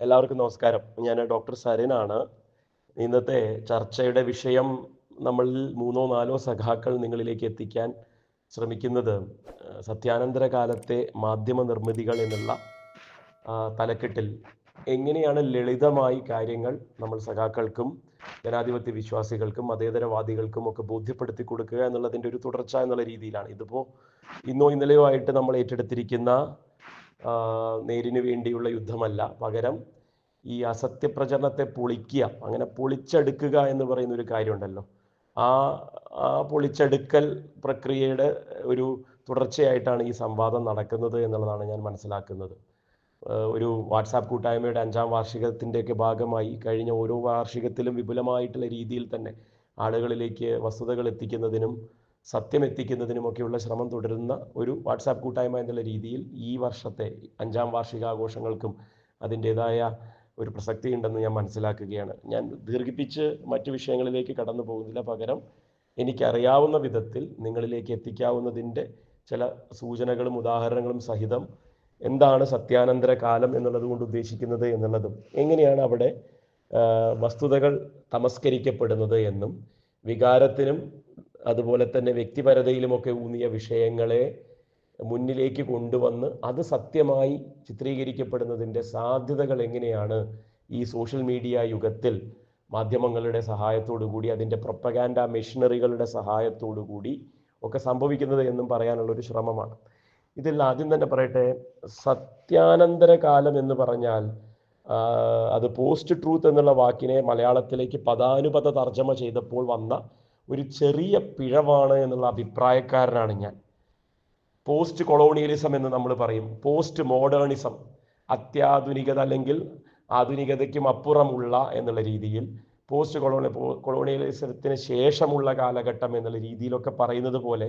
എല്ലാവർക്കും നമസ്കാരം. ഞാൻ ഡോക്ടർ സരിനാണ്. ഇന്നത്തെ ചർച്ചയുടെ വിഷയം നമ്മൾ മൂന്നോ നാലോ സഖാക്കൾ നിങ്ങളിലേക്ക് എത്തിക്കാൻ ശ്രമിക്കുന്നത് സത്യാനന്തര കാലത്തെ മാധ്യമ നിർമ്മിതികൾ എന്നുള്ള തലക്കെട്ടിൽ എങ്ങനെയാണ് ലളിതമായി കാര്യങ്ങൾ നമ്മൾ സഖാക്കൾക്കും ജനാധിപത്യ വിശ്വാസികൾക്കും മതേതരവാദികൾക്കും ഒക്കെ ബോധ്യപ്പെടുത്തി കൊടുക്കുക എന്നുള്ളതിന്റെ ഒരു തുടർച്ച എന്നുള്ള രീതിയിലാണ്. ഇതിപ്പോൾ ഇന്നോ ഇന്നലെയോ ആയിട്ട് നമ്മൾ ഏറ്റെടുത്തിരിക്കുന്ന നേരിന് വേണ്ടിയുള്ള യുദ്ധമല്ല. പകരം ഈ അസത്യപ്രചരണത്തെ പൊളിക്കുക അങ്ങനെ പൊളിച്ചെടുക്കുക എന്ന് പറയുന്ന ഒരു കാര്യമുണ്ടല്ലോ. ആ ആ പൊളിച്ചെടുക്കൽ പ്രക്രിയയുടെ ഒരു തുടർച്ചയായിട്ടാണ് ഈ സംവാദം നടക്കുന്നത് എന്നുള്ളതാണ് ഞാൻ മനസ്സിലാക്കുന്നത്. ഒരു വാട്സാപ്പ് കൂട്ടായ്മയുടെ അഞ്ചാം വാർഷികത്തിന്റെയൊക്കെ ഭാഗമായി കഴിഞ്ഞ ഓരോ വാർഷികത്തിലും വിപുലമായിട്ടുള്ള രീതിയിൽ തന്നെ ആളുകളിലേക്ക് വസ്തുതകൾ എത്തിക്കുന്നതിനും സത്യം എത്തിക്കുന്നതിനുമൊക്കെയുള്ള ശ്രമം തുടരുന്ന ഒരു വാട്സാപ്പ് കൂട്ടായ്മ എന്നുള്ള രീതിയിൽ ഈ വർഷത്തെ അഞ്ചാം വാർഷികാഘോഷങ്ങൾക്കും അതിന്റേതായ ഒരു പ്രസക്തി ഉണ്ടെന്ന് ഞാൻ മനസ്സിലാക്കുകയാണ്. ഞാൻ ദീർഘിപ്പിച്ച് മറ്റു വിഷയങ്ങളിലേക്ക് കടന്നു പോകുന്നില്ല പകരം എനിക്കറിയാവുന്ന വിധത്തിൽ നിങ്ങളിലേക്ക് എത്തിക്കാവുന്നതിന്റെ ചില സൂചനകളും ഉദാഹരണങ്ങളും സഹിതം എന്താണ് സത്യാനന്തര കാലം എന്നുള്ളത് കൊണ്ട് ഉദ്ദേശിക്കുന്നത് എന്നുള്ളതും എങ്ങനെയാണ് അവിടെ വസ്തുതകൾ തമസ്കരിക്കപ്പെടുന്നത് എന്നും വികാരത്തിനും അതുപോലെ തന്നെ വ്യക്തിപരതയിലുമൊക്കെ ഊന്നിയ വിഷയങ്ങളെ മുന്നിലേക്ക് കൊണ്ടുവന്ന് അത് സത്യമായി ചിത്രീകരിക്കപ്പെടുന്നതിന്റെ സാധ്യതകൾ എങ്ങനെയാണ് ഈ സോഷ്യൽ മീഡിയ യുഗത്തിൽ മാധ്യമങ്ങളുടെ സഹായത്തോടു കൂടി അതിന്റെ പ്രൊപ്പഗാൻഡ മെഷീനറികളുടെ സഹായത്തോടു കൂടി ഒക്കെ സംഭവിക്കുന്നത് എന്നും പറയാനുള്ള ഒരു ശ്രമമാണ്. ഇതിൽ ആദ്യം തന്നെ പറയട്ടെ സത്യാനന്തര കാലം എന്ന് പറഞ്ഞാൽ അത് പോസ്റ്റ് ട്രൂത്ത് എന്നുള്ള വാക്കിനെ മലയാളത്തിലേക്ക് പദാനുപത തർജമ ചെയ്തപ്പോൾ വന്ന ഒരു ചെറിയ പിഴവാണ് എന്നുള്ള അഭിപ്രായക്കാരനാണ് ഞാൻ. പോസ്റ്റ് കൊളോണിയലിസം എന്ന് നമ്മൾ പറയും. പോസ്റ്റ് മോഡേണിസം അത്യാധുനികത അല്ലെങ്കിൽ ആധുനികതയ്ക്കും അപ്പുറമുള്ള എന്നുള്ള രീതിയിൽ പോസ്റ്റ് കൊളോണി കൊളോണിയലിസത്തിന് ശേഷമുള്ള കാലഘട്ടം എന്നുള്ള രീതിയിലൊക്കെ പറയുന്നത് പോലെ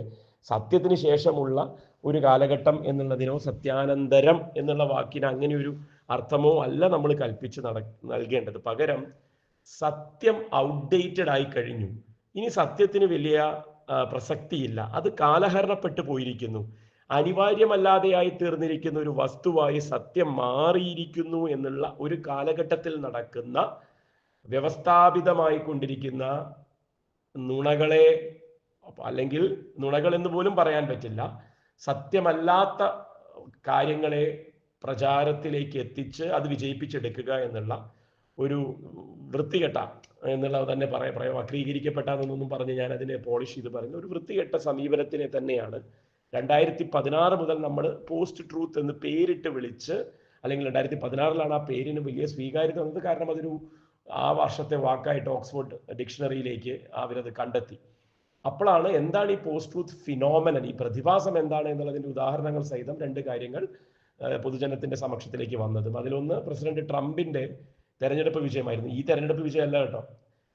സത്യത്തിന് ശേഷമുള്ള ഒരു കാലഘട്ടം എന്നുള്ളതിനോ സത്യാനന്തരം എന്നുള്ള വാക്കിന് അങ്ങനെ ഒരു അർത്ഥമോ അല്ല നമ്മൾ കൽപ്പിച്ച് നട നൽകേണ്ടത്. പകരം സത്യം ഔട്ട്ഡേറ്റഡ് ആയി കഴിഞ്ഞു. ഇനി സത്യത്തിന് വലിയ പ്രസക്തിയില്ല. അത് കാലഹരണപ്പെട്ടു പോയിരിക്കുന്നു. അനിവാര്യമല്ലാതെയായി തീർന്നിരിക്കുന്ന ഒരു വസ്തുവായി സത്യം മാറിയിരിക്കുന്നു എന്നുള്ള ഒരു കാലഘട്ടത്തിൽ നടക്കുന്ന വ്യവസ്ഥാപിതമായി കൊണ്ടിരിക്കുന്ന നുണകളെ അല്ലെങ്കിൽ നുണകൾ എന്ന് പോലും പറയാൻ പറ്റില്ല സത്യമല്ലാത്ത കാര്യങ്ങളെ പ്രചാരത്തിലേക്ക് എത്തിച്ച് അത് വിജയിപ്പിച്ചെടുക്കുക എന്നുള്ള ഒരു വൃത്തികെട്ട എന്നുള്ളത് തന്നെ പറയാം പറയാം വക്രീകരിക്കപ്പെട്ടതെന്നൊന്നും പറഞ്ഞ് ഞാൻ അതിനെ പോളിഷ് ചെയ്ത് പറഞ്ഞു. ഒരു വൃത്തികെട്ട സമീപനത്തിനെ തന്നെയാണ് രണ്ടായിരത്തി പതിനാറ് മുതൽ നമ്മൾ പോസ്റ്റ് ട്രൂത്ത് എന്ന് പേരിട്ട് വിളിച്ച് അല്ലെങ്കിൽ രണ്ടായിരത്തി പതിനാറിലാണ് ആ പേരിന് വലിയ സ്വീകാര്യത വന്നത്. കാരണം അതൊരു ആ വർഷത്തെ വാക്കായിട്ട് ഓക്സ്ഫോർഡ് ഡിക്ഷണറിയിലേക്ക് അവരത് കണ്ടെത്തി. അപ്പോഴാണ് എന്താണ് ഈ പോസ്റ്റ് ട്രൂത്ത് ഫിനോമനൻ ഈ പ്രതിഭാസം എന്താണ് എന്നുള്ളതിന്റെ ഉദാഹരണങ്ങൾ സഹിതം രണ്ട് കാര്യങ്ങൾ പൊതുജനത്തിന്റെ സമക്ഷത്തിലേക്ക് വന്നതും. അതിലൊന്ന് പ്രസിഡന്റ് ട്രംപിന്റെ തെരഞ്ഞെടുപ്പ് വിജയമായിരുന്നു. ഈ തെരഞ്ഞെടുപ്പ് വിജയമല്ല കേട്ടോ.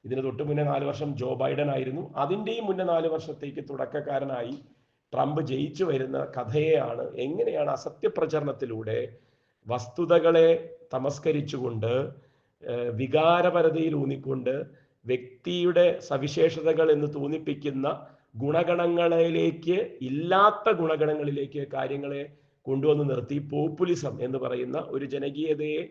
ഇതിന് തൊട്ട് മുന്നേ നാല് വർഷം ജോ ബൈഡൻ ആയിരുന്നു. അതിന്റെയും മുന്നേ നാല് വർഷത്തേക്ക് തുടക്കക്കാരനായി ട്രംപ് ജയിച്ചു വരുന്ന കഥയെയാണ് എങ്ങനെയാണ് അസത്യപ്രചരണത്തിലൂടെ വസ്തുതകളെ തമസ്കരിച്ചുകൊണ്ട് വികാരപരതയിൽ ഊന്നിക്കൊണ്ട് വ്യക്തിയുടെ സവിശേഷതകൾ എന്ന് തോന്നിപ്പിക്കുന്ന ഗുണഗണങ്ങളിലേക്ക് ഇല്ലാത്ത ഗുണഗണങ്ങളിലേക്ക് കാര്യങ്ങളെ കൊണ്ടുവന്ന് നിർത്തി. പോപ്പുലിസം എന്ന് പറയുന്ന ഒരു ജനകീയതയെ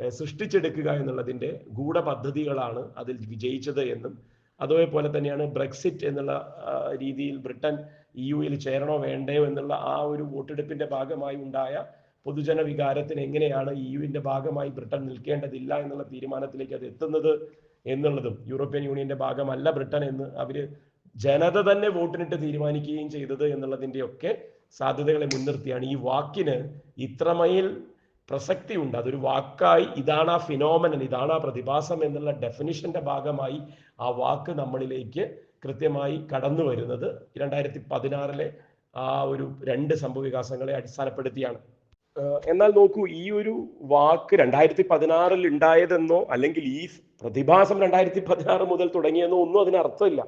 സൃഷ്ടിച്ചെടുക്കുക എന്നുള്ളതിന്റെ ഗൂഢപദ്ധതികളാണ് അതിൽ വിജയിച്ചത് എന്നും അതേപോലെ തന്നെയാണ് ബ്രെക്സിറ്റ് എന്നുള്ള രീതിയിൽ ബ്രിട്ടൻ ഇ യുയിൽ ചേരണോ വേണ്ടയോ എന്നുള്ള ആ ഒരു വോട്ടെടുപ്പിന്റെ ഭാഗമായി ഉണ്ടായ പൊതുജന വികാരത്തിന് എങ്ങനെയാണ് ഇ യുവിന്റെ ഭാഗമായി ബ്രിട്ടൻ നിൽക്കേണ്ടതില്ല എന്നുള്ള തീരുമാനത്തിലേക്ക് അത് എത്തുന്നത് എന്നുള്ളതും യൂറോപ്യൻ യൂണിയന്റെ ഭാഗമല്ല ബ്രിട്ടൻ എന്ന് അവർ ജനത തന്നെ വോട്ടിനിട്ട് തീരുമാനിക്കുകയും ചെയ്തത് എന്നുള്ളതിന്റെ ഒക്കെ സാധ്യതകളെ മുൻനിർത്തിയാണ്. ഈ വാക്കിന് ഇത്രമേൽ പ്രസക്തി ഉണ്ട് അതൊരു വാക്കായി ഇതാണ് ആ ഫിനോമനൻ ഇതാണ് ആ പ്രതിഭാസം എന്നുള്ള ഡെഫിനിഷന്റെ ഭാഗമായി ആ വാക്ക് നമ്മളിലേക്ക് കൃത്യമായി കടന്നു വരുന്നത്. രണ്ടായിരത്തി പതിനാറിലെ ആ ഒരു രണ്ട് സംഭവവികാസങ്ങളെ അടിസ്ഥാനപ്പെടുത്തിയാണ്. എന്നാൽ നോക്കൂ ഈ ഒരു വാക്ക് രണ്ടായിരത്തി പതിനാറിൽ ഉണ്ടായതെന്നോ അല്ലെങ്കിൽ ഈ പ്രതിഭാസം രണ്ടായിരത്തി പതിനാറ് മുതൽ തുടങ്ങിയെന്നോ ഒന്നും അതിന് അർത്ഥമില്ല.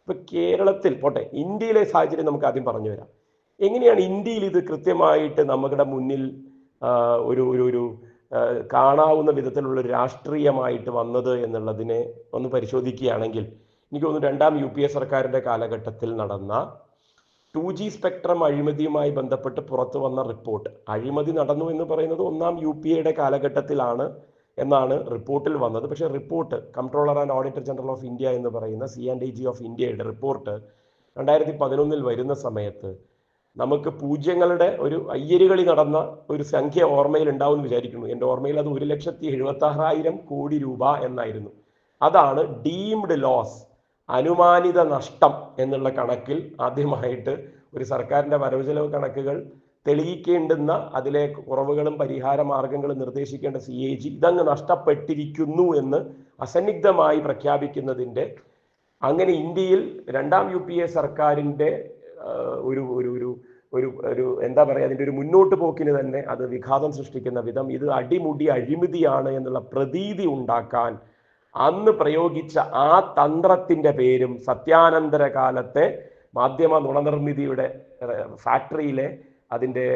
ഇപ്പൊ കേരളത്തിൽ പോട്ടെ ഇന്ത്യയിലെ സാഹചര്യം നമുക്ക് ആദ്യം പറഞ്ഞു വരാം എങ്ങനെയാണ് ഇന്ത്യയിൽ ഇത് കൃത്യമായിട്ട് നമ്മുടെ മുന്നിൽ ഒരു ഒരു ഒരു കാണാവുന്ന വിധത്തിലുള്ള രാഷ്ട്രീയമായിട്ട് വന്നത് എന്നുള്ളതിനെ ഒന്ന് പരിശോധിക്കുകയാണെങ്കിൽ എനിക്ക് തോന്നുന്നു രണ്ടാം യു പി എ സർക്കാരിന്റെ കാലഘട്ടത്തിൽ നടന്ന ടു ജി സ്പെക്ട്രം അഴിമതിയുമായി ബന്ധപ്പെട്ട് പുറത്തു വന്ന റിപ്പോർട്ട്. അഴിമതി നടന്നു എന്ന് പറയുന്നത് ഒന്നാം യു പി എയുടെ കാലഘട്ടത്തിലാണ് എന്നാണ് റിപ്പോർട്ടിൽ വന്നത്. പക്ഷേ report comptroller and auditor general of India എന്ന് പറയുന്ന C and D G of ഇന്ത്യയുടെ റിപ്പോർട്ട് രണ്ടായിരത്തി പതിനൊന്നിൽ വരുന്ന സമയത്ത് നമുക്ക് പൂജ്യങ്ങളുടെ ഒരു അയ്യരുകളി നടന്ന ഒരു സംഖ്യ ഓർമ്മയിൽ ഉണ്ടാവും എന്ന് വിചാരിക്കുന്നു. എന്റെ ഓർമ്മയിൽ അത് ഒരു ലക്ഷത്തി എഴുപത്തി ആറായിരം കോടി രൂപ എന്നായിരുന്നു. അതാണ് ഡീംഡ് ലോസ് അനുമാനിത നഷ്ടം എന്നുള്ള കണക്കിൽ ആദ്യമായിട്ട് ഒരു സർക്കാരിന്റെ വരവ് ചെലവ് കണക്കുകൾ തെളിയിക്കേണ്ടുന്ന അതിലെ കുറവുകളും പരിഹാര മാർഗങ്ങളും നിർദ്ദേശിക്കേണ്ട സി എ ജി ഇതങ്ങ് നഷ്ടപ്പെട്ടിരിക്കുന്നു എന്ന് അസന്നിഗ്ധമായി പ്രഖ്യാപിക്കുന്നതിന്റെ അങ്ങനെ ഇന്ത്യയിൽ രണ്ടാം യു പി എ സർക്കാരിന്റെ ഒരു ഒരു ഒരു ഒരു ഒരു എന്താ പറയുക അതിന്റെ ഒരു മുന്നോട്ട് പോക്കിന് തന്നെ അത് വിഘാതം സൃഷ്ടിക്കുന്ന വിധം ഇത് അടിമുടി അഴിമതിയാണ് എന്നുള്ള പ്രതീതി ഉണ്ടാക്കാൻ അന്ന് പ്രയോഗിച്ച ആ തന്ത്രത്തിന്റെ പേരും സത്യാനന്തര കാലത്തെ മാധ്യമ നുണനിർമ്മിതിയുടെ ഫാക്ടറിയിലെ അതിന്റെ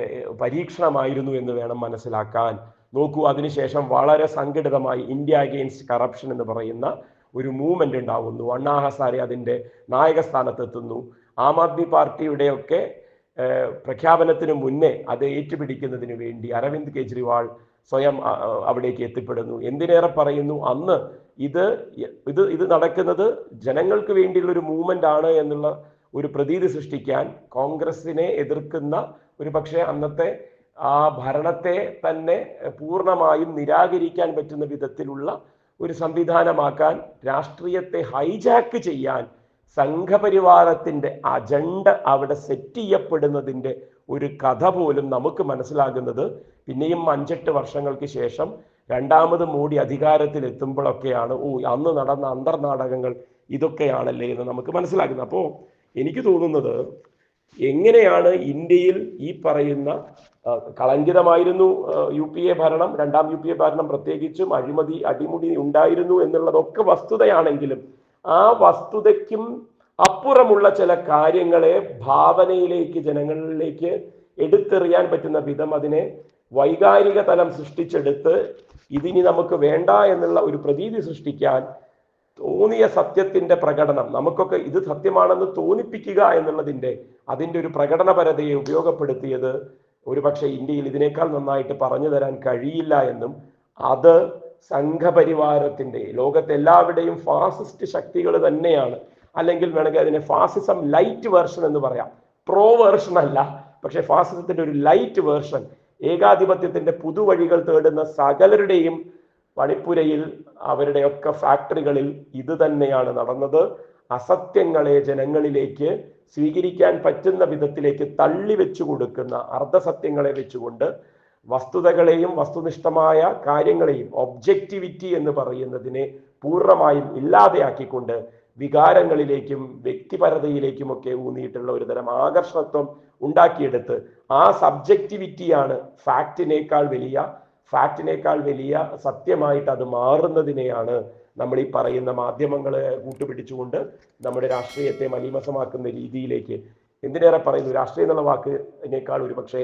പരീക്ഷണമായിരുന്നു എന്ന് വേണം മനസ്സിലാക്കാൻ. നോക്കൂ അതിനുശേഷം വളരെ സംഘടിതമായി ഇന്ത്യ അഗെയിൻസ്റ്റ് കറപ്ഷൻ എന്ന് പറയുന്ന ഒരു മൂവ്മെന്റ് ഉണ്ടാകുന്നു അണ്ണാ ഹസാരെ അതിന്റെ നായകസ്ഥാനത്തെത്തുന്നു. ആം ആദ്മി പാർട്ടിയുടെയൊക്കെ പ്രഖ്യാപനത്തിന് മുന്നേ അത് ഏറ്റുപിടിക്കുന്നതിന് വേണ്ടി അരവിന്ദ് കെജ്രിവാൾ സ്വയം അവിടേക്ക് എത്തിപ്പെടുന്നു. എന്തിനേറെ പറയുന്നു? അന്ന് ഇത് ഇത് ഇത് നടക്കുന്നത് ജനങ്ങൾക്ക് വേണ്ടിയുള്ള ഒരു മൂവ്മെന്റ് ആണ് എന്നുള്ള ഒരു പ്രതീതി സൃഷ്ടിക്കാൻ കോൺഗ്രസിനെ എതിർക്കുന്ന ഒരു പക്ഷേ അന്നത്തെ ആ ഭരണത്തെ തന്നെ പൂർണമായും നിരാകരിക്കാൻ പറ്റുന്ന വിധത്തിലുള്ള ഒരു സംവിധാനമാക്കാൻ രാഷ്ട്രീയത്തെ ഹൈജാക്ക് ചെയ്യാൻ സംഘപരിവാരത്തിന്റെ അജണ്ട അവിടെ സെറ്റ് ചെയ്യപ്പെടുന്നതിന്റെ ഒരു കഥ പോലും നമുക്ക് മനസ്സിലാകുന്നത് പിന്നെയും അഞ്ചെട്ട് വർഷങ്ങൾക്ക് ശേഷം രണ്ടാമത് മോഡി അധികാരത്തിൽ എത്തുമ്പോഴൊക്കെയാണ് ഓ അന്ന് നടന്ന അന്തർനാടകങ്ങൾ ഇതൊക്കെയാണല്ലേ എന്ന് നമുക്ക് മനസ്സിലാക്കുന്നത് അപ്പോൾ എനിക്ക് തോന്നുന്നത് എങ്ങനെയാണ് ഇന്ത്യയിൽ ഈ പറയുന്ന കളങ്കിതമായിരുന്നു യു പി എ ഭരണം രണ്ടാം യു പി എ ഭരണം പ്രത്യേകിച്ചും അഴിമതി അടിമുടി ഉണ്ടായിരുന്നു എന്നുള്ളതൊക്കെ വസ്തുതയാണെങ്കിലും ആ വസ്തുതയ്ക്കും അപ്പുറമുള്ള ചില കാര്യങ്ങളെ ഭാവനയിലേക്ക് ജനങ്ങളിലേക്ക് എടുത്തെറിയാൻ പറ്റുന്ന വിധം അതിനെ വൈകാരിക തലം സൃഷ്ടിച്ചെടുത്ത് ഇതിനി നമുക്ക് വേണ്ട എന്നുള്ള ഒരു പ്രതീതി സൃഷ്ടിക്കാൻ തോന്നിയ സത്യത്തിന്റെ പ്രകടനം. നമുക്കൊക്കെ ഇത് സത്യമാണെന്ന് തോന്നിപ്പിക്കുക എന്നുള്ളതിന്റെ അതിന്റെ ഒരു പ്രകടനപരതയെ ഉപയോഗപ്പെടുത്തിയത് ഒരുപക്ഷെ ഇന്ത്യയിൽ ഇതിനേക്കാൾ നന്നായിട്ട് പറഞ്ഞു തരാൻ കഴിയില്ല എന്നും അത് സംഘപരിവാരത്തിന്റെ ലോകത്തെ എല്ലാവരുടെയും ഫാസിസ്റ്റ് ശക്തികൾ തന്നെയാണ്. അല്ലെങ്കിൽ വേണമെങ്കിൽ അതിനെ ഫാസിസം ലൈറ്റ് വേർഷൻ എന്ന് പറയാം. പ്രോ വേർഷൻ അല്ല പക്ഷെ ഫാസിസത്തിന്റെ ഒരു ലൈറ്റ് വേർഷൻ ഏകാധിപത്യത്തിന്റെ പുതുവഴികൾ തേടുന്ന സകലരുടെയും പണിപ്പുരയിൽ അവരുടെയൊക്കെ ഫാക്ടറികളിൽ ഇത് തന്നെയാണ് നടന്നത്. അസത്യങ്ങളെ ജനങ്ങളിലേക്ക് സ്വീകരിക്കാൻ പറ്റുന്ന വിധത്തിലേക്ക് തള്ളി വെച്ചു കൊടുക്കുന്ന അർദ്ധസത്യങ്ങളെ വെച്ചുകൊണ്ട് വസ്തുതകളെയും വസ്തുനിഷ്ഠമായ കാര്യങ്ങളെയും ഒബ്ജക്റ്റിവിറ്റി എന്ന് പറയുന്നതിനെ പൂർണമായും ഇല്ലാതെയാക്കിക്കൊണ്ട് വികാരങ്ങളിലേക്കും വ്യക്തിപരതയിലേക്കുമൊക്കെ ഊന്നിയിട്ടുള്ള ഒരു തരം ആകർഷണത്വം ഉണ്ടാക്കിയെടുത്ത് ആ സബ്ജക്റ്റിവിറ്റിയാണ് ഫാക്റ്റിനേക്കാൾ വലിയ ഫാക്റ്റിനേക്കാൾ വലിയ സത്യമായിട്ട് അത് മാറുന്നതിനെയാണ് നമ്മൾ ഈ പറയുന്ന മാധ്യമങ്ങളെ കൂട്ടുപിടിച്ചുകൊണ്ട് നമ്മുടെ രാഷ്ട്രീയത്തെ മലീമസമാക്കുന്ന രീതിയിലേക്ക് എന്തിനേറെ പറയുന്നു? രാഷ്ട്രീയം എന്നുള്ള വാക്കിനേക്കാൾ ഒരു പക്ഷേ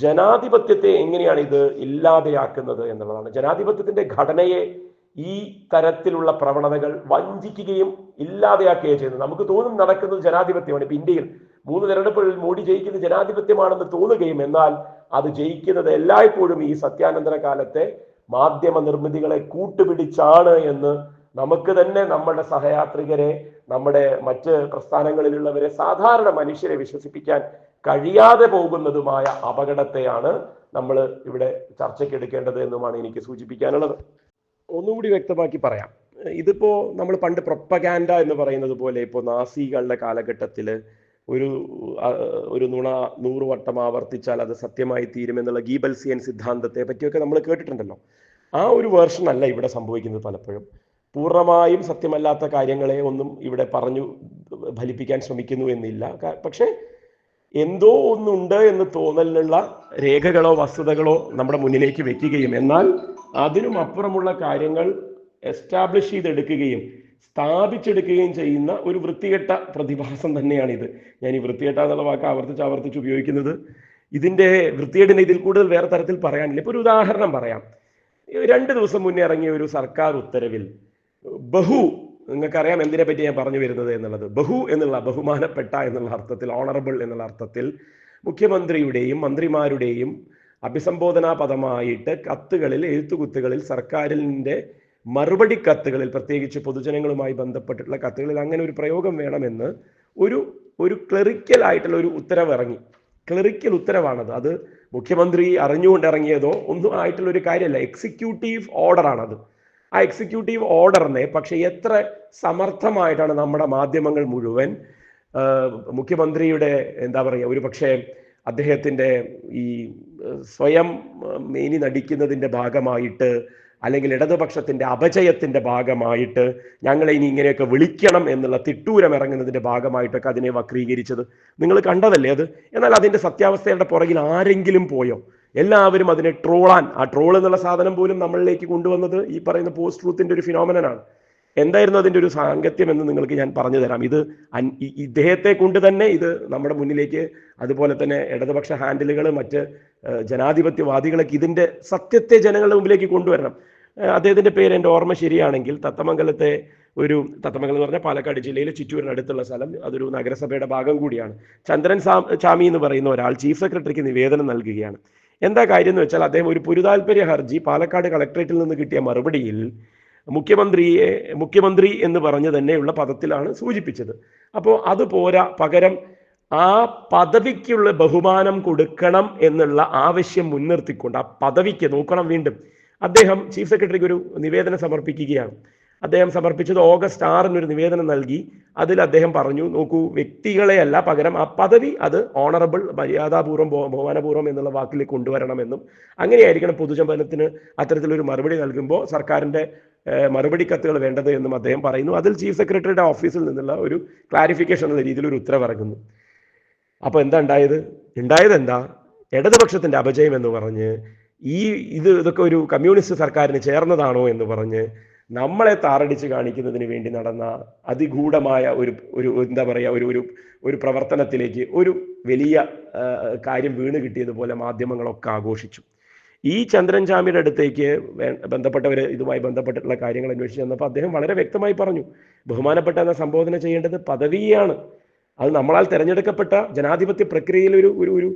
ജനാധിപത്യത്തെ എങ്ങനെയാണ് ഇത് ഇല്ലാതെയാക്കുന്നത് എന്നുള്ളതാണ്. ജനാധിപത്യത്തിന്റെ ഘടനയെ ഈ തരത്തിലുള്ള പ്രവണതകൾ വഞ്ചിക്കുകയും ഇല്ലാതെയാക്കുകയും ചെയ്യുന്നത്. നമുക്ക് തോന്നും നടക്കുന്നത് ജനാധിപത്യമാണ്. ഇപ്പൊ ഇന്ത്യയിൽ മൂന്ന് തെരഞ്ഞെടുപ്പുകളിൽ മോഡി ജയിക്കുന്നത് ജനാധിപത്യമാണെന്ന് തോന്നുകയും എന്നാൽ അത് ജയിക്കുന്നത് എല്ലായ്പ്പോഴും ഈ സത്യാനന്തര കാലത്തെ മാധ്യമ നിർമ്മിതികളെ കൂട്ടുപിടിച്ചാണ് എന്ന് നമുക്ക് തന്നെ നമ്മുടെ സഹയാത്രികരെ നമ്മുടെ മറ്റ് പ്രസ്ഥാനങ്ങളിലുള്ളവരെ സാധാരണ മനുഷ്യരെ വിശ്വസിപ്പിക്കാൻ കഴിയാതെ പോകുന്നതുമായ അപകടത്തെയാണ് നമ്മൾ ഇവിടെ ചർച്ചയ്ക്ക് എടുക്കേണ്ടത് എന്നുമാണ് എനിക്ക് സൂചിപ്പിക്കാനുള്ളത്. ഒന്നുകൂടി വ്യക്തമാക്കി പറയാം. ഇതിപ്പോ നമ്മൾ പണ്ട് പ്രൊപ്പഗാൻഡ എന്ന് പറയുന്നത് പോലെ ഇപ്പോൾ നാസികളുടെ കാലഘട്ടത്തിൽ ഒരു ഒരു നുണ നൂറ് വട്ടം ആവർത്തിച്ചാൽ അത് സത്യമായി തീരുമെന്നുള്ള ഗീബൽസിയൻ സിദ്ധാന്തത്തെ പറ്റിയൊക്കെ നമ്മൾ കേട്ടിട്ടുണ്ടല്ലോ. ആ ഒരു വേർഷൻ അല്ല ഇവിടെ സംഭവിക്കുന്നത് പലപ്പോഴും. പൂർണമായും സത്യമല്ലാത്ത കാര്യങ്ങളെ ഒന്നും ഇവിടെ പറഞ്ഞു ഫലിപ്പിക്കാൻ ശ്രമിക്കുന്നു എന്നില്ല. പക്ഷേ എന്തോ ഒന്നുണ്ട് എന്ന് തോന്നലിനുള്ള രേഖകളോ വസ്തുതകളോ നമ്മുടെ മുന്നിലേക്ക് വെക്കുകയും എന്നാൽ അതിനും അപ്പുറമുള്ള കാര്യങ്ങൾ എസ്റ്റാബ്ലിഷ് ചെയ്തെടുക്കുകയും സ്ഥാപിച്ചെടുക്കുകയും ചെയ്യുന്ന ഒരു വൃത്തികെട്ട പ്രതിഭാസം തന്നെയാണിത്. ഞാൻ ഈ വൃത്തികെട്ട എന്നുള്ള വാക്ക് ആവർത്തിച്ച് ആവർത്തിച്ച് ഉപയോഗിക്കുന്നത് ഇതിന്റെ വൃത്തികേടിനെ ഇതിൽ കൂടുതൽ വേറെ തരത്തിൽ പറയാനില്ല. ഇപ്പൊ ഒരു ഉദാഹരണം പറയാം. രണ്ട് ദിവസം മുന്നേ ഇറങ്ങിയ ഒരു സർക്കാർ ഉത്തരവിൽ ബഹു നിങ്ങൾക്കറിയാം എന്തിനെ പറ്റി ഞാൻ പറഞ്ഞു വരുന്നത് എന്നുള്ളത്. ബഹു എന്നുള്ള ബഹുമാനപ്പെട്ട എന്നുള്ള അർത്ഥത്തിൽ ഓണറബിൾ എന്നുള്ള അർത്ഥത്തിൽ മുഖ്യമന്ത്രിയുടെയും മന്ത്രിമാരുടെയും അഭിസംബോധനാ പദമായിട്ട് കത്തുകളിൽ എഴുത്തുകുത്തുകളിൽ സർക്കാരിന്റെ മറുപടി കത്തുകളിൽ പ്രത്യേകിച്ച് പൊതുജനങ്ങളുമായി ബന്ധപ്പെട്ടിട്ടുള്ള കത്തുകളിൽ അങ്ങനെ ഒരു പ്രയോഗം വേണമെന്ന് ഒരു ഒരു ക്ലറിക്കൽ ആയിട്ടുള്ള ഒരു ഉത്തരവ് ഇറങ്ങി ക്ലറിക്കൽ ഉത്തരവാണത്. അത് മുഖ്യമന്ത്രി അറിഞ്ഞുകൊണ്ട് ഇറങ്ങിയതോ ഒന്നും ആയിട്ടുള്ള ഒരു കാര്യമല്ല. എക്സിക്യൂട്ടീവ് ഓർഡറാണത് ആ എക്സിക്യൂട്ടീവ് ഓർഡറിനെ പക്ഷെ എത്ര സമർത്ഥമായിട്ടാണ് നമ്മുടെ മാധ്യമങ്ങൾ മുഴുവൻ മുഖ്യമന്ത്രിയുടെ എന്താ പറയുക ഒരു പക്ഷേ അദ്ദേഹത്തിന്റെ ഈ സ്വയം മേനി നടിക്കുന്നതിന്റെ ഭാഗമായിട്ട് അല്ലെങ്കിൽ ഇടതുപക്ഷത്തിന്റെ അപജയത്തിന്റെ ഭാഗമായിട്ട് ഞങ്ങളെ ഇനി ഇങ്ങനെയൊക്കെ വിളിക്കണം എന്നുള്ള തിട്ടൂരം ഇറങ്ങുന്നതിന്റെ ഭാഗമായിട്ടൊക്കെ അതിനെ വക്രീകരിച്ചത്. നിങ്ങൾ കണ്ടതല്ലേ അത്? എന്നാൽ അതിന്റെ സത്യാവസ്ഥയുടെ പുറകിൽ ആരെങ്കിലും പോയോ? എല്ലാവരും അതിനെ ട്രോളാൻ ആ ട്രോൾ എന്നുള്ള സാധനം പോലും നമ്മളിലേക്ക് കൊണ്ടുവന്നത് ഈ പറയുന്ന പോസ്റ്റ് ട്രൂത്തിന്റെ ഒരു ഫിനോമിനനാണ് എന്തായിരുന്നു അതിന്റെ ഒരു സാങ്കത്യം എന്ന് നിങ്ങൾക്ക് ഞാൻ പറഞ്ഞു തരാം. ഇത് ഇദ്ദേഹത്തെ കൊണ്ട് തന്നെ ഇത് നമ്മുടെ മുന്നിലേക്ക് അതുപോലെ തന്നെ ഇടതുപക്ഷ ഹാൻഡിലുകൾ മറ്റ് ജനാധിപത്യവാദികളൊക്കെ ഇതിന്റെ സത്യത്തെ ജനങ്ങളുടെ മുമ്പിലേക്ക് കൊണ്ടുവരണം. അദ്ദേഹത്തിന്റെ പേര് എന്റെ ഓർമ്മ ശരിയാണെങ്കിൽ തത്തമംഗലത്തെ ഒരു തത്തമംഗലം എന്ന് പറഞ്ഞാൽ പാലക്കാട് ജില്ലയിലെ ചുറ്റൂരിനടുത്തുള്ള സ്ഥലം. അതൊരു നഗരസഭയുടെ ഭാഗം കൂടിയാണ്. ചന്ദ്രൻ സാ- ചാമി എന്ന് പറയുന്ന ഒരാൾ ചീഫ് സെക്രട്ടറിക്ക് നിവേദനം നൽകുകയാണ്. എന്താ കാര്യം എന്ന് വെച്ചാൽ അദ്ദേഹം ഒരു പുരുതാൽപര്യ ഹർജി പാലക്കാട് കളക്ടറേറ്റിൽ നിന്ന് കിട്ടിയ മറുപടിയിൽ മുഖ്യമന്ത്രിയെ മുഖ്യമന്ത്രി എന്ന് പറഞ്ഞ് തന്നെയുള്ള പദത്തിലാണ് സൂചിപ്പിച്ചത്. അപ്പോൾ അത് പോരാ പകരം ആ പദവിക്കുള്ള ബഹുമാനം കൊടുക്കണം എന്നുള്ള ആവശ്യം മുൻനിർത്തിക്കൊണ്ട് ആ പദവിക്ക് നോക്കണം വീണ്ടും. അദ്ദേഹം ചീഫ് സെക്രട്ടറിക്ക് ഒരു നിവേദനം സമർപ്പിക്കുകയാണ്. അദ്ദേഹം സമർപ്പിച്ചത് ഓഗസ്റ്റ് ആറിന് ഒരു നിവേദനം നൽകി. അതിൽ അദ്ദേഹം പറഞ്ഞു നോക്കൂ വ്യക്തികളെയല്ല പകരം ആ പദവി അത് ഓണറബിൾ മര്യാദാപൂർവം ബഹു- ബഹുമാനപൂർവം എന്നുള്ള വാക്കിലേക്ക് കൊണ്ടുവരണമെന്നും അങ്ങനെയായിരിക്കണം പൊതുജനത്തിന് അത്തരത്തിലൊരു മറുപടി നൽകുമ്പോൾ സർക്കാരിന്റെ മറുപടി കത്തുകൾ വേണ്ടത് എന്നും അദ്ദേഹം പറയുന്നു. അതിൽ ചീഫ് സെക്രട്ടറിയുടെ ഓഫീസിൽ നിന്നുള്ള ഒരു ക്ലാരിഫിക്കേഷൻ എന്നുള്ള രീതിയിൽ ഒരു ഉത്തരവ് ഇറങ്ങുന്നു അപ്പൊ എന്താ ഉണ്ടായത്? ഉണ്ടായത് എന്താ? ഇടതുപക്ഷത്തിന്റെ അപജയം എന്ന് പറഞ്ഞ് ഈ ഇത് ഇതൊക്കെ ഒരു കമ്മ്യൂണിസ്റ്റ് സർക്കാരിന് ചേർന്നതാണോ എന്ന് പറഞ്ഞ് നമ്മളെ താറടിച്ച് കാണിക്കുന്നതിന് വേണ്ടി നടന്ന അതിഗൂഢമായ ഒരു ഒരു എന്താ പറയുക ഒരു ഒരു ഒരു പ്രവർത്തനത്തിലേക്ക് ഒരു വലിയ കാര്യം വീണ് കിട്ടിയതുപോലെ മാധ്യമങ്ങളൊക്കെ ആഘോഷിച്ചു. ഈ ചന്ദ്രൻ ചാമിയുടെ അടുത്തേക്ക് ബന്ധപ്പെട്ടവർ ഇതുമായി ബന്ധപ്പെട്ടിട്ടുള്ള കാര്യങ്ങൾ അന്വേഷിച്ച് ചെന്നപ്പോൾ അദ്ദേഹം വളരെ വ്യക്തമായി പറഞ്ഞു ബഹുമാനപ്പെട്ട എന്ന സംബോധന ചെയ്യേണ്ടത് പദവിയാണ്. അത് നമ്മളാൽ തിരഞ്ഞെടുക്കപ്പെട്ട ജനാധിപത്യ പ്രക്രിയയിൽ ഒരു ഒരു ഒരു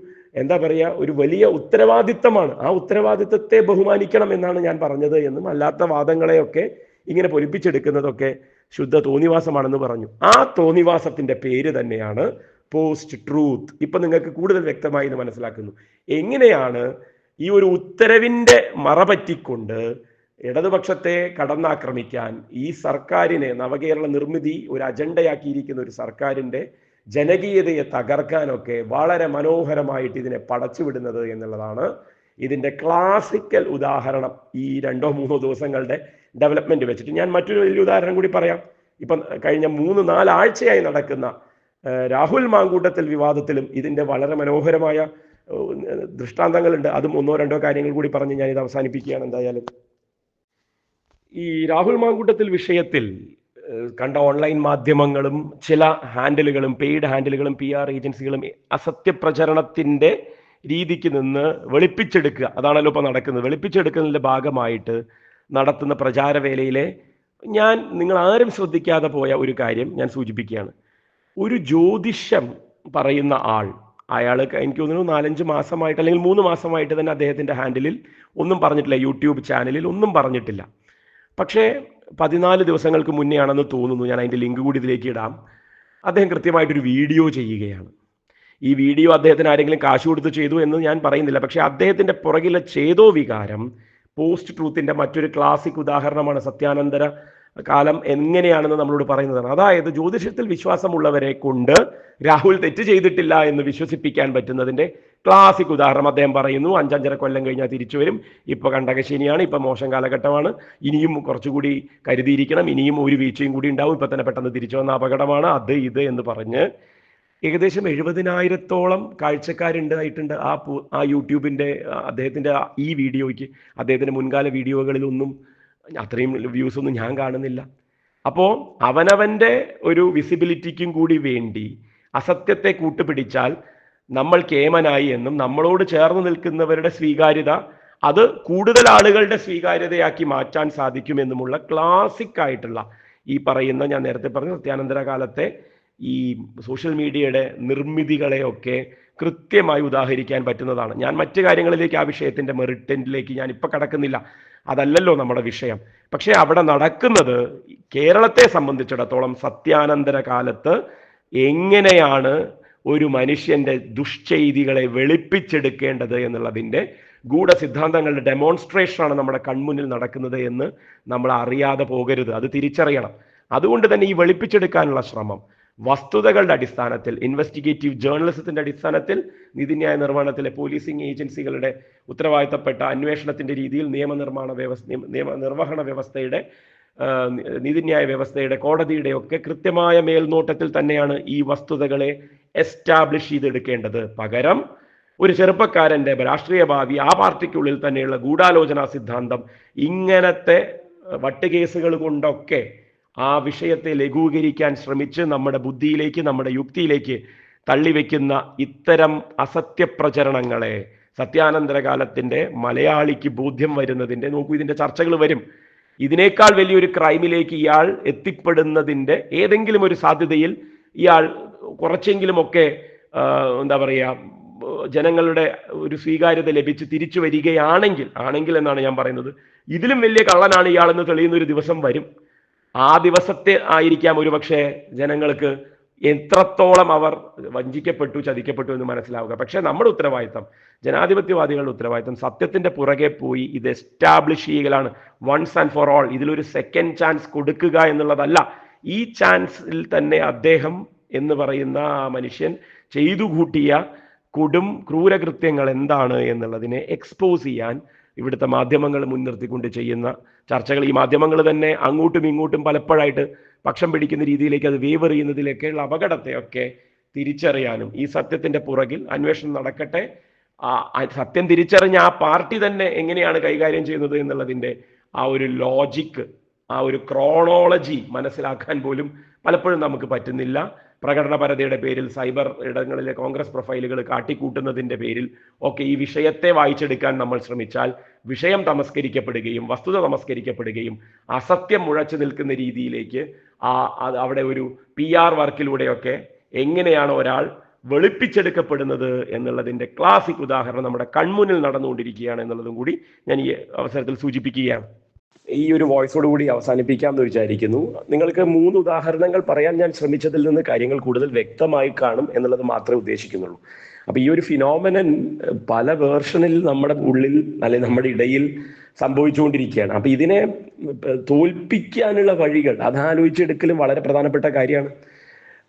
എന്താ പറയുക ഒരു വലിയ ഉത്തരവാദിത്തമാണ്. ആ ഉത്തരവാദിത്തത്തെ ബഹുമാനിക്കണം എന്നാണ് ഞാൻ പറഞ്ഞത് എന്നും അല്ലാത്ത വാദങ്ങളെയൊക്കെ ഇങ്ങനെ പൊലിപ്പിച്ചെടുക്കുന്നതൊക്കെ ശുദ്ധ തോന്നിവാസമാണെന്ന് പറഞ്ഞു. ആ തോന്നിവാസത്തിന്റെ പേര് തന്നെയാണ് പോസ്റ്റ് ട്രൂത്ത് ഇപ്പം നിങ്ങൾക്ക് കൂടുതൽ വ്യക്തമായി ഇത് മനസ്സിലാക്കുന്നു. എങ്ങനെയാണ് ഈ ഒരു ഉത്തരവിന്റെ മറപറ്റിക്കൊണ്ട് ഇടതുപക്ഷത്തെ കടന്നാക്രമിക്കാൻ ഈ സർക്കാരിനെ നവകേരള നിർമ്മിതി ഒരു അജണ്ടയാക്കിയിരിക്കുന്ന ഒരു സർക്കാരിന്റെ ജനകീയതയെ തകർക്കാനൊക്കെ വളരെ മനോഹരമായിട്ട് ഇതിനെ പടച്ചുവിടുന്നത് എന്നുള്ളതാണ് ഇതിന്റെ ക്ലാസിക്കൽ ഉദാഹരണം. ഈ രണ്ടോ മൂന്നോ ദിവസങ്ങളുടെ ഡെവലപ്മെന്റ് വെച്ചിട്ട്. ഞാൻ മറ്റൊരു വലിയ ഉദാഹരണം കൂടി പറയാം. ഇപ്പം കഴിഞ്ഞ മൂന്ന് നാലാഴ്ചയായി നടക്കുന്ന രാഹുൽ മാങ്കൂട്ടത്തിൽ വിവാദത്തിലും ഇതിന്റെ വളരെ മനോഹരമായ ദൃഷ്ടാന്തങ്ങളുണ്ട്. അതും ഒന്നോ രണ്ടോ കാര്യങ്ങൾ കൂടി പറഞ്ഞ് ഞാൻ ഇത് അവസാനിപ്പിക്കുകയാണ് എന്തായാലും. ഈ രാഹുൽ മാങ്കൂട്ടത്തിൽ വിഷയത്തിൽ കണ്ട ഓൺലൈൻ മാധ്യമങ്ങളും ചില ഹാൻഡിലുകളും പെയ്ഡ് ഹാൻഡിലുകളും പി ആർ ഏജൻസികളും അസത്യപ്രചരണത്തിന്റെ രീതിക്ക് നിന്ന് വെളുപ്പിച്ചെടുക്കുക. അതാണല്ലോ ഇപ്പോൾ നടക്കുന്നത്. വെളുപ്പിച്ചെടുക്കുന്നതിന്റെ ഭാഗമായിട്ട് നടത്തുന്ന പ്രചാരവേലയിലെ ഞാൻ നിങ്ങൾ ആരും ശ്രദ്ധിക്കാതെ പോയ ഒരു കാര്യം ഞാൻ സൂചിപ്പിക്കുകയാണ്. ഒരു ജ്യോതിഷം പറയുന്ന ആൾ അയാൾ എനിക്ക് തോന്നുന്നു നാലഞ്ച് മാസമായിട്ട് അല്ലെങ്കിൽ മൂന്ന് മാസമായിട്ട് തന്നെ അദ്ദേഹത്തിന്റെ ഹാൻഡിലിൽ ഒന്നും പറഞ്ഞിട്ടില്ല യൂട്യൂബ് ചാനലിൽ ഒന്നും പറഞ്ഞിട്ടില്ല. പക്ഷേ പതിനാല് ദിവസങ്ങൾക്ക് മുന്നേ ആണെന്ന് തോന്നുന്നു ഞാൻ അതിന്റെ ലിങ്ക് കൂടി ഇതിലേക്ക് ഇടാം. അദ്ദേഹം കൃത്യമായിട്ടൊരു വീഡിയോ ചെയ്യുകയാണ്. ഈ വീഡിയോ അദ്ദേഹത്തിന് ആരെങ്കിലും കാശ് കൊടുത്ത് ചെയ്തു എന്ന് ഞാൻ പറയുന്നില്ല പക്ഷേ അദ്ദേഹത്തിന്റെ പുറകിലെ ചേതോ വികാരം പോസ്റ്റ് ട്രൂത്തിന്റെ മറ്റൊരു ക്ലാസിക് ഉദാഹരണമാണ് സത്യാനന്തര കാലം എങ്ങനെയാണെന്ന് നമ്മളോട് പറയുന്നതാണ്. അതായത് ജ്യോതിഷത്തിൽ വിശ്വാസമുള്ളവരെ കൊണ്ട് രാഹുൽ തെറ്റ് ചെയ്തിട്ടില്ല എന്ന് വിശ്വസിപ്പിക്കാൻ പറ്റുന്നതിന്റെ ക്ലാസിക് ഉദാഹരണം അദ്ദേഹം പറയുന്നു. അഞ്ചഞ്ചര കൊല്ലം കഴിഞ്ഞാൽ തിരിച്ചു വരും. ഇപ്പോൾ കണ്ടകശേനിയാണ് ഇപ്പോൾ മോശം കാലഘട്ടമാണ്. ഇനിയും കുറച്ചുകൂടി കരുതിയിരിക്കണം. ഇനിയും ഒരു വീഴ്ചയും കൂടി ഉണ്ടാവും. ഇപ്പം തന്നെ പെട്ടെന്ന് തിരിച്ചു വന്ന അപകടമാണ്. അത് ഇത് എന്ന് പറഞ്ഞ് ഏകദേശം എഴുപതിനായിരത്തോളം കാഴ്ചക്കാരുണ്ടായിട്ടുണ്ട് ആ ആ യൂട്യൂബിന്റെ അദ്ദേഹത്തിന്റെ ഈ വീഡിയോയ്ക്ക്. അദ്ദേഹത്തിന്റെ മുൻകാല വീഡിയോകളിലൊന്നും അത്രയും വ്യൂസ് ഒന്നും ഞാൻ കാണുന്നില്ല. അപ്പോൾ അവനവന്റെ ഒരു വിസിബിലിറ്റിക്കും കൂടി വേണ്ടി അസത്യത്തെ കൂട്ടുപിടിച്ചാൽ നമ്മൾ കേമനായി എന്നും നമ്മളോട് ചേർന്ന് നിൽക്കുന്നവരുടെ സ്വീകാര്യത അത് കൂടുതൽ ആളുകളുടെ സ്വീകാര്യതയാക്കി മാറ്റാൻ സാധിക്കുമെന്നുമുള്ള ക്ലാസിക് ആയിട്ടുള്ള ഈ പറയുന്ന ഞാൻ നേരത്തെ പറഞ്ഞ സത്യാനന്തര കാലത്തെ ഈ സോഷ്യൽ മീഡിയയുടെ നിർമ്മിതികളെയൊക്കെ കൃത്യമായി ഉദാഹരിക്കാൻ പറ്റുന്നതാണ്. ഞാൻ മറ്റു കാര്യങ്ങളിലേക്ക് ആ വിഷയത്തിന്റെ മെറിറ്റന്റിലേക്ക് ഞാൻ ഇപ്പോൾ കടക്കുന്നില്ല. അതല്ലല്ലോ നമ്മുടെ വിഷയം. പക്ഷേ അവിടെ നടക്കുന്നത് കേരളത്തെ സംബന്ധിച്ചിടത്തോളം സത്യാനന്തര കാലത്ത് എങ്ങനെയാണ് ഒരു മനുഷ്യന്റെ ദുഷ്ചെയ്തികളെ വെളുപ്പിച്ചെടുക്കേണ്ടത് എന്നുള്ളതിന്റെ ഗൂഢസിദ്ധാന്തങ്ങളുടെ ഡെമോൺസ്ട്രേഷനാണ് നമ്മുടെ കൺമുന്നിൽ നടക്കുന്നത് എന്ന് നമ്മൾ അറിയാതെ പോകരുത്. അത് തിരിച്ചറിയണം. അതുകൊണ്ട് തന്നെ ഈ വെളുപ്പിച്ചെടുക്കാനുള്ള ശ്രമം. വസ്തുതകളുടെ അടിസ്ഥാനത്തിൽ ഇൻവെസ്റ്റിഗേറ്റീവ് ജേർണലിസത്തിന്റെ അടിസ്ഥാനത്തിൽ നീതിന്യായ നിർവഹണത്തിലെ പോലീസിംഗ് ഏജൻസികളുടെ ഉത്തരവാദിത്തപ്പെട്ട അന്വേഷണത്തിന്റെ രീതിയിൽ നിയമനിർമ്മാണ വ്യവസ്ഥ നിയമ നിർവഹണ വ്യവസ്ഥയുടെ നീതിന്യായ വ്യവസ്ഥയുടെ കോടതിയുടെ ഒക്കെ കൃത്യമായ മേൽനോട്ടത്തിൽ തന്നെയാണ് ഈ വസ്തുതകളെ എസ്റ്റാബ്ലിഷ് ചെയ്തെടുക്കേണ്ടത്. പകരം ഒരു ചെറുപ്പക്കാരന്റെ രാഷ്ട്രീയ ഭാവി ആ പാർട്ടിക്കുള്ളിൽ തന്നെയുള്ള ഗൂഢാലോചന സിദ്ധാന്തം ഇങ്ങനത്തെ വട്ടുകേസുകൾ കൊണ്ടൊക്കെ ആ വിഷയത്തെ ലഘൂകരിക്കാൻ ശ്രമിച്ച് നമ്മുടെ ബുദ്ധിയിലേക്ക് നമ്മുടെ യുക്തിയിലേക്ക് തള്ളിവെക്കുന്ന ഇത്തരം അസത്യപ്രചരണങ്ങളെ സത്യാനന്തര കാലത്തിന്റെ മലയാളിക്ക് ബോധ്യം വരുന്നതിന്റെ നോക്കൂ ഇതിന്റെ ചർച്ചകൾ വരും. ഇതിനേക്കാൾ വലിയൊരു ക്രൈമിലേക്ക് ഇയാൾ എത്തിപ്പെടുന്നതിന്റെ ഏതെങ്കിലും ഒരു സാധ്യതയിൽ ഇയാൾ കുറച്ചെങ്കിലുമൊക്കെ എന്താ പറയുക ജനങ്ങളുടെ ഒരു സ്വീകാര്യത ലഭിച്ച് തിരിച്ചു വരികയാണെങ്കിൽ ആണെങ്കിൽ എന്നാണ് ഞാൻ പറയുന്നത് ഇതിലും വലിയ കള്ളനാണ് ഇയാളെന്ന് തെളിയുന്ന ഒരു ദിവസം വരും. ആ ദിവസത്തെ ആയിരിക്കാം ഒരുപക്ഷെ ജനങ്ങൾക്ക് എത്രത്തോളം അവർ വഞ്ചിക്കപ്പെട്ടു ചതിക്കപ്പെട്ടു എന്ന് മനസ്സിലാവുക. പക്ഷേ നമ്മുടെ ഉത്തരവാദിത്തം ജനാധിപത്യവാദികളുടെ ഉത്തരവാദിത്തം സത്യത്തിന്റെ പുറകെ പോയി ഇത് എസ്റ്റാബ്ലിഷ് ചെയ്യുകയാണ്. വൺസ് ആൻഡ് ഫോർ ഓൾ ഇതിലൊരു സെക്കൻഡ് ചാൻസ് കൊടുക്കുക എന്നുള്ളതല്ല. ഈ ചാൻസിൽ തന്നെ അദ്ദേഹം എന്ന് പറയുന്ന ആ മനുഷ്യൻ ചെയ്തു കൂട്ടിയ കൊടും ക്രൂരകൃത്യങ്ങൾ എന്താണ് എന്നുള്ളതിനെ എക്സ്പോസ് ചെയ്യാൻ ഇവിടുത്തെ മാധ്യമങ്ങൾ മുൻനിർത്തിക്കൊണ്ട് ചെയ്യുന്ന ചർച്ചകൾ. ഈ മാധ്യമങ്ങൾ തന്നെ അങ്ങോട്ടും ഇങ്ങോട്ടും പലപ്പോഴായിട്ട് പക്ഷം പിടിക്കുന്ന രീതിയിലേക്ക് അത് വേവെറിയുന്നതിലേക്കുള്ള അപകടത്തെയൊക്കെ തിരിച്ചറിയാനും ഈ സത്യത്തിന്റെ പുറകിൽ അന്വേഷണം നടക്കട്ടെ. ആ സത്യം തിരിച്ചറിഞ്ഞ ആ പാർട്ടി തന്നെ എങ്ങനെയാണ് കൈകാര്യം ചെയ്യുന്നത് എന്നുള്ളതിന്റെ ആ ഒരു ലോജിക്ക് ആ ഒരു ക്രോണോളജി മനസ്സിലാക്കാൻ പോലും പലപ്പോഴും നമുക്ക് പറ്റുന്നില്ല. പ്രകടനപരതയുടെ പേരിൽ സൈബർ ഇടങ്ങളിലെ കോൺഗ്രസ് പ്രൊഫൈലുകൾ കാട്ടിക്കൂട്ടുന്നതിന്റെ പേരിൽ ഒക്കെ ഈ വിഷയത്തെ വായിച്ചെടുക്കാൻ നമ്മൾ ശ്രമിച്ചാൽ വിഷയം തമസ്കരിക്കപ്പെടുകയും വസ്തുത തമസ്കരിക്കപ്പെടുകയും അസത്യം മുഴച്ചു നിൽക്കുന്ന രീതിയിലേക്ക് ആ അവിടെ ഒരു പി ആർ വർക്കിലൂടെയൊക്കെ എങ്ങനെയാണ് ഒരാൾ വെളുപ്പിച്ചെടുക്കപ്പെടുന്നത് എന്നുള്ളതിന്റെ ക്ലാസിക് ഉദാഹരണം നമ്മുടെ കൺമുന്നിൽ നടന്നുകൊണ്ടിരിക്കുകയാണ് എന്നുള്ളതും കൂടി ഞാൻ ഈ അവസരത്തിൽ സൂചിപ്പിക്കുകയാണ്. ഈ ഒരു വോയിസോട് കൂടി അവസാനിപ്പിക്കാം എന്ന് വിചാരിക്കുന്നു. നിങ്ങൾക്ക് മൂന്ന് ഉദാഹരണങ്ങൾ പറയാൻ ഞാൻ ശ്രമിച്ചതിൽ നിന്ന് കാര്യങ്ങൾ കൂടുതൽ വ്യക്തമായി കാണും എന്നുള്ളത് മാത്രമേ ഉദ്ദേശിക്കുന്നുള്ളൂ. അപ്പൊ ഈ ഒരു ഫിനോമിനൻ പല വേർഷനിൽ നമ്മുടെ ഉള്ളിൽ അല്ലെ നമ്മുടെ ഇടയിൽ സംഭവിച്ചുകൊണ്ടിരിക്കുകയാണ്. അപ്പൊ ഇതിനെ തോൽപ്പിക്കാനുള്ള വഴികൾ അതാലോചിച്ചെടുക്കലും വളരെ പ്രധാനപ്പെട്ട കാര്യമാണ്.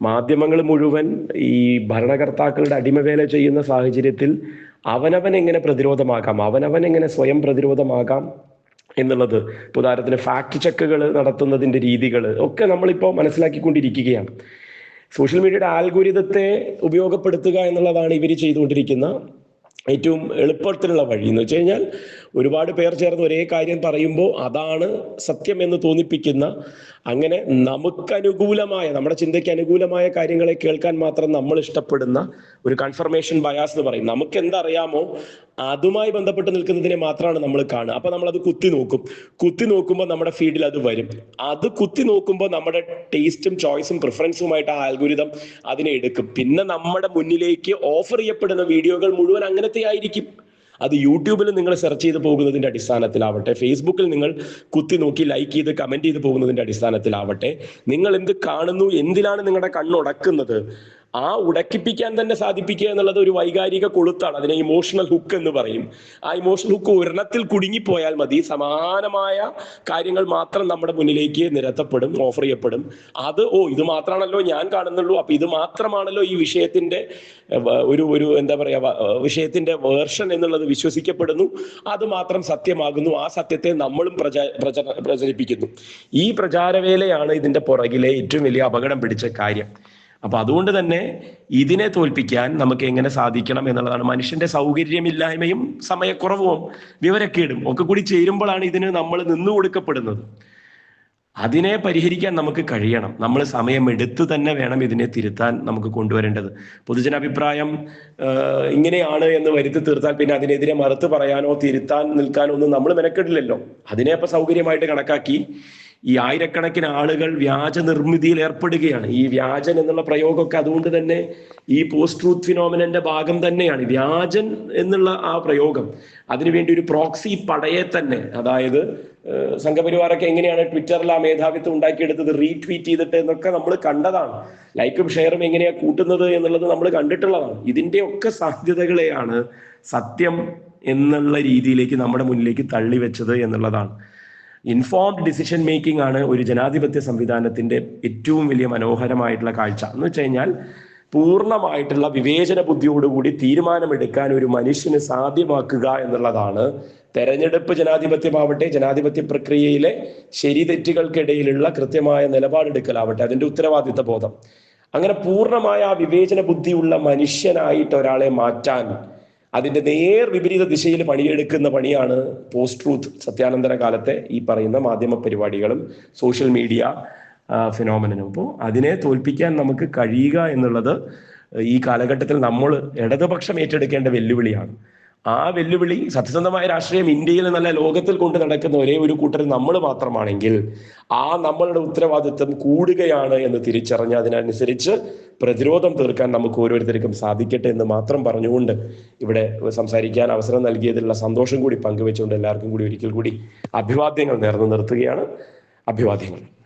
മാധ്യമങ്ങൾ മുഴുവൻ ഈ ഭരണകർത്താക്കളുടെ അടിമവേല ചെയ്യുന്ന സാഹചര്യത്തിൽ അവനവൻ എങ്ങനെ പ്രതിരോധമാക്കാം? അവനവൻ എങ്ങനെ സ്വയം പ്രതിരോധമാകാം എന്നുള്ളത്. ഉദാഹരണത്തിന് ഫാക്ട് ചെക്കുകൾ നടത്തുന്നതിന്റെ രീതികൾ ഒക്കെ നമ്മളിപ്പോൾ മനസ്സിലാക്കിക്കൊണ്ടിരിക്കുകയാണ്. സോഷ്യൽ മീഡിയയുടെ ആൽഗുരിതത്തെ ഉപയോഗപ്പെടുത്തുക എന്നുള്ളതാണ് ഇവർ ചെയ്തുകൊണ്ടിരിക്കുന്ന ഏറ്റവും എളുപ്പത്തിലുള്ള വഴി എന്ന് വെച്ച് കഴിഞ്ഞാൽ ഒരുപാട് പേർ ചേർന്ന് ഒരേ കാര്യം പറയുമ്പോൾ അതാണ് സത്യം എന്ന് തോന്നിപ്പിക്കുന്ന അങ്ങനെ നമുക്കനുകൂലമായ നമ്മുടെ ചിന്തയ്ക്ക് അനുകൂലമായ കാര്യങ്ങളെ കേൾക്കാൻ മാത്രം നമ്മൾ ഇഷ്ടപ്പെടുന്ന ഒരു കൺഫർമേഷൻ ബയാസ് എന്ന് പറയും. നമുക്ക് എന്തറിയാമോ അതുമായി ബന്ധപ്പെട്ട് നിൽക്കുന്നതിനെ മാത്രമാണ് നമ്മൾ കാണുക. അപ്പൊ നമ്മൾ അത് കുത്തി നോക്കും. കുത്തി നോക്കുമ്പോൾ നമ്മുടെ ഫീഡിൽ അത് വരും. അത് കുത്തി നോക്കുമ്പോൾ നമ്മുടെ ടേസ്റ്റും ചോയ്സും പ്രിഫറൻസുമായിട്ട് ആ ആൽഗുരിതം അതിനെ എടുക്കും. പിന്നെ നമ്മുടെ മുന്നിലേക്ക് ഓഫർ ചെയ്യപ്പെടുന്ന വീഡിയോകൾ മുഴുവൻ അങ്ങനത്തെ ആയിരിക്കും. അത് യൂട്യൂബിൽ നിങ്ങൾ സെർച്ച് ചെയ്ത് പോകുന്നതിന്റെ അടിസ്ഥാനത്തിലാവട്ടെ ഫേസ്ബുക്കിൽ നിങ്ങൾ കുത്തി നോക്കി ലൈക്ക് ചെയ്ത് കമന്റ് ചെയ്ത് പോകുന്നതിന്റെ അടിസ്ഥാനത്തിലാവട്ടെ നിങ്ങൾ എന്ത് കാണുന്നു എന്തിലാണ് നിങ്ങളുടെ കണ്ണുടക്കുന്നത് ആ ഉടക്കിപ്പിക്കാൻ തന്നെ സാധിപ്പിക്കുക എന്നുള്ളത് ഒരു വൈകാരിക കൊളുത്താണ്. അതിനെ ഇമോഷണൽ ഹുക്ക് എന്ന് പറയും. ആ ഇമോഷണൽ ഹുക്ക് ഒരെണ്ണത്തിൽ കുടുങ്ങിപ്പോയാൽ മതി. സമാനമായ കാര്യങ്ങൾ മാത്രം നമ്മുടെ മുന്നിലേക്ക് നിരത്തപ്പെടും ഓഫർ ചെയ്യപ്പെടും. അത് ഓ ഇത് മാത്രമാണല്ലോ ഞാൻ കാണുന്നുള്ളൂ. അപ്പൊ ഇത് മാത്രമാണല്ലോ ഈ വിഷയത്തിന്റെ ഒരു ഒരു എന്താ പറയാ വിഷയത്തിന്റെ വേർഷൻ എന്നുള്ളത് വിശ്വസിക്കപ്പെടുന്നു. അത് മാത്രം സത്യമാകുന്നു. ആ സത്യത്തെ നമ്മളും പ്രചാ പ്രചരിപ്പിക്കുന്നു. ഈ പ്രചാരവേലയാണ് ഇതിന്റെ പുറകിലെ ഏറ്റവും വലിയ അപകടം പിടിച്ച കാര്യം. അപ്പൊ അതുകൊണ്ട് തന്നെ ഇതിനെ തോൽപ്പിക്കാൻ നമുക്ക് എങ്ങനെ സാധിക്കണം എന്നുള്ളതാണ്. മനുഷ്യന്റെ സൗകര്യമില്ലായ്മയും സമയക്കുറവും വിവരക്കേടും ഒക്കെ കൂടി ചേരുമ്പോഴാണ് ഇതിന് നമ്മൾ നിന്നു കൊടുക്കപ്പെടുന്നത് അതിനെ പരിഹരിക്കാൻ നമുക്ക് കഴിയണം. നമ്മൾ സമയമെടുത്ത് തന്നെ വേണം ഇതിനെ തിരുത്താൻ നമുക്ക് കൊണ്ടുവരേണ്ടത്. പൊതുജനാഭിപ്രായം ഇങ്ങനെയാണ് എന്ന് വരുത്തി തീർത്താൽ പിന്നെ അതിനെതിരെ മറുത്ത് പറയാനോ തിരുത്താൻ നിൽക്കാനോ ഒന്നും നമ്മൾ മെനക്കെടില്ലല്ലോ. അതിനെ അപ്പൊ സൗകര്യമായിട്ട് കണക്കാക്കി ഈ ആയിരക്കണക്കിന് ആളുകൾ വ്യാജ നിർമ്മിതിയിൽ ഏർപ്പെടുകയാണ്. ഈ വ്യാജൻ എന്നുള്ള പ്രയോഗമൊക്കെ അതുകൊണ്ട് തന്നെ ഈ പോസ്റ്റ് ട്രൂത്ത് ഫിനോമിനന്റെ ഭാഗം തന്നെയാണ്. വ്യാജൻ എന്നുള്ള ആ പ്രയോഗം അതിനുവേണ്ടി ഒരു പ്രോക്സി പടയെ തന്നെ അതായത് സംഘപരിവാറൊക്കെ എങ്ങനെയാണ് ട്വിറ്ററിൽ ആ മേധാവിത്വം ഉണ്ടാക്കിയെടുത്തത് റീട്വീറ്റ് ചെയ്തിട്ട് എന്നൊക്കെ നമ്മൾ കണ്ടതാണ്. ലൈക്കും ഷെയറും എങ്ങനെയാ കൂട്ടുന്നത് എന്നുള്ളത് നമ്മൾ കണ്ടിട്ടുള്ളതാണ്. ഇതിന്റെ ഒക്കെ സാധ്യതകളെയാണ് സത്യം എന്നുള്ള രീതിയിലേക്ക് നമ്മുടെ മുന്നിലേക്ക് തള്ളി വെച്ചത് എന്നുള്ളതാണ്. ഇൻഫോംഡ് ഡിസിഷൻ മേക്കിംഗ് ആണ് ഒരു ജനാധിപത്യ സംവിധാനത്തിന്റെ ഏറ്റവും വലിയ മനോഹരമായിട്ടുള്ള കാഴ്ച. എന്ന് വെച്ച് കഴിഞ്ഞാൽ പൂർണമായിട്ടുള്ള വിവേചന ബുദ്ധിയോടുകൂടി തീരുമാനമെടുക്കാൻ ഒരു മനുഷ്യന് സാധ്യമാക്കുക എന്നുള്ളതാണ് തെരഞ്ഞെടുപ്പ് ജനാധിപത്യമാവട്ടെ ജനാധിപത്യ പ്രക്രിയയിലെ ശരി തെറ്റുകൾക്കിടയിലുള്ള കൃത്യമായ നിലപാടെടുക്കലാവട്ടെ. അതിന്റെ ഉത്തരവാദിത്ത ബോധം. അങ്ങനെ പൂർണമായ ആ വിവേചന ബുദ്ധിയുള്ള മനുഷ്യനായിട്ട് ഒരാളെ മാറ്റാൻ അതിന്റെ നേർ വിപരീത ദിശയിൽ പണിയെടുക്കുന്ന പണിയാണ് പോസ്റ്റ് ട്രൂത്ത് സത്യാനന്തര കാലത്തെ ഈ പറയുന്ന മാധ്യമ പരിപാടികളും സോഷ്യൽ മീഡിയ ഫിനോമിനും അപ്പോൾ അതിനെ തോൽപ്പിക്കാൻ നമുക്ക് കഴിയുക എന്നുള്ളത് ഈ കാലഘട്ടത്തിൽ നമ്മൾ ഇടതുപക്ഷം ഏറ്റെടുക്കേണ്ട വെല്ലുവിളിയാണ്. ആ വെല്ലുവിളി സത്യസന്ധമായ രാഷ്ട്രീയം ഇന്ത്യയിൽ നല്ല ലോകത്തിൽ കൊണ്ട് നടക്കുന്ന ഒരേ ഒരു കൂട്ടർ നമ്മൾ മാത്രമാണെങ്കിൽ ആ നമ്മളുടെ ഉത്തരവാദിത്വം കൂടുകയാണ് എന്ന് തിരിച്ചറിഞ്ഞ് അതിനനുസരിച്ച് പ്രതിരോധം തീർക്കാൻ നമുക്ക് ഓരോരുത്തർക്കും സാധിക്കട്ടെ എന്ന് മാത്രം പറഞ്ഞുകൊണ്ട് ഇവിടെ സംസാരിക്കാൻ അവസരം നൽകിയതിലുള്ള സന്തോഷം കൂടി പങ്കുവെച്ചുകൊണ്ട് എല്ലാവർക്കും കൂടി ഒരിക്കൽ കൂടി അഭിവാദ്യങ്ങൾ നേർന്നു നിർത്തുകയാണ്. അഭിവാദ്യങ്ങൾ.